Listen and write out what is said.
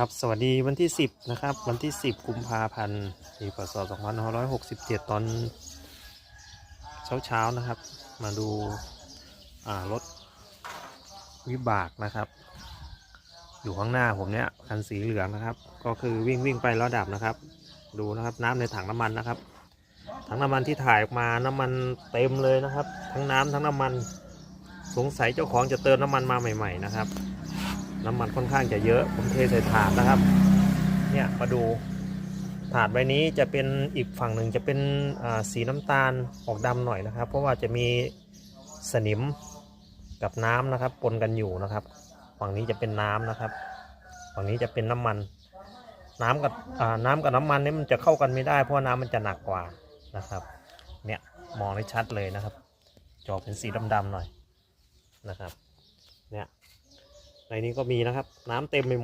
ครับ สวัสดีวันที่ 10 นะครับ วันที่ 10 กุมภาพันธ์ปีพศ2567 ตอนเช้าเช้าๆนะครับ มาดูรถวิบากนะครับ อยู่ข้างหน้าผมเนี่ยคันสีเหลืองนะครับ ก็คือวิ่งวิ่งไปแล้วดับนะครับ ดูนะครับน้ำในถังน้ำมันนะครับ ถังน้ำมันที่ถ่ายออกมาน้ำมันเต็มเลยนะครับ ทั้งน้ำทั้งน้ำมัน สงสัยเจ้าของจะเติมน้ำมันมาใหม่ ๆ นะครับ น้ำมันค่อนข้างจะเยอะ ผมเทใส่ถาดนะครับ เนี่ยมาดูถาดใบนี้จะเป็นอีกฝั่งหนึ่งจะเป็นสีน้ำตาลออกดำหน่อยนะครับ เพราะว่าจะมีสนิมกับน้ำนะครับปนกันอยู่นะครับ ฝั่งนี้จะเป็นน้ำนะครับ ฝั่งนี้จะเป็นน้ำมัน น้ำกับน้ำกับน้ำมันนี่มันจะเข้ากันไม่ได้เพราะน้ำมันจะหนักกว่านะครับ เนี่ยมองได้ชัดเลยนะครับ จอเป็นสีดำๆหน่อยนะครับ เนี่ย ในนี้ก็มีนะครับ น้ำเต็มไปหมด